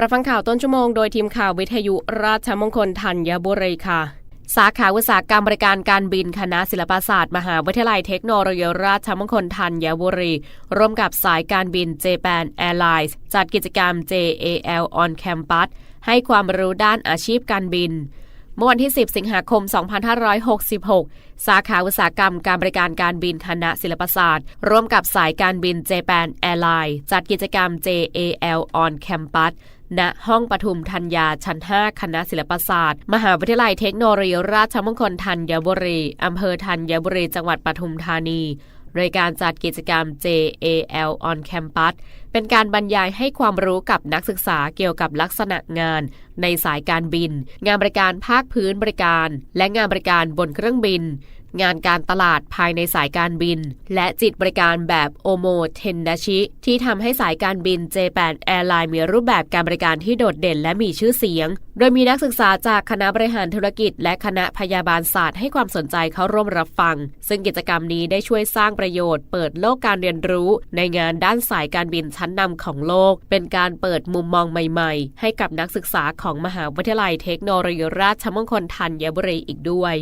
รับฟังข่าวต้นชั่วโมงโดยทีมข่าววิทยุราชมงคลธัญบุรีค่ะ สาขาอุตสาหกรรมบริการการบินคณะศิลปศาสตร์ มหาวิทยาลัยเทคโนโลยีราชมงคลธัญบุรี ร่วมกับสายการบิน Japan Airlines จัดกิจกรรม JAL on Campus ให้ความรู้ด้านอาชีพการบิน เมื่อวันที่ 10 สิงหาคม 2566 สาขาอุตสาหกรรมการบริการการบินคณะศิลปศาสตร์ ร่วมกับสายการบิน Japan Airlines จัดกิจกรรม JAL on Campus ณห้องปทุมธัญญาชั้น 5 คณะศิลปศาสตร์ มหาวิทยาลัยเทคโนโลยีราชมงคลธัญบุรี อำเภอธัญบุรี จังหวัดปทุมธานี โดยการจัดกิจกรรม JAL on Campus เป็นการบรรยายให้ความรู้กับนักศึกษาเกี่ยวกับลักษณะงาน ในสายการบิน งานบริการภาคพื้นบริการ และงานบริการบนเครื่องบิน งานการตลาดภายในสายการบิน และจิตบริการแบบโอโมเทนดาชิ ที่ทำให้สายการบิน J8 Airline มีรูปแบบการบริการที่โดดเด่นและมีชื่อเสียง โดยมีนักศึกษาจากคณะบริหารธุรกิจ และคณะพยาบาลศาสตร์ให้ความสนใจเข้าร่วมรับฟัง ซึ่งกิจกรรมนี้ได้ช่วยสร้างประโยชน์ เปิดโลกการเรียนรู้ ในงานด้านสายการบินชันนำของโลก เป็นการเปิดมุมมองใหม่ๆ ให้กับนักศึกษาของมหาวิทยาลัยเทคโนโลยีราชมงคลธัญบุรีอีกด้วย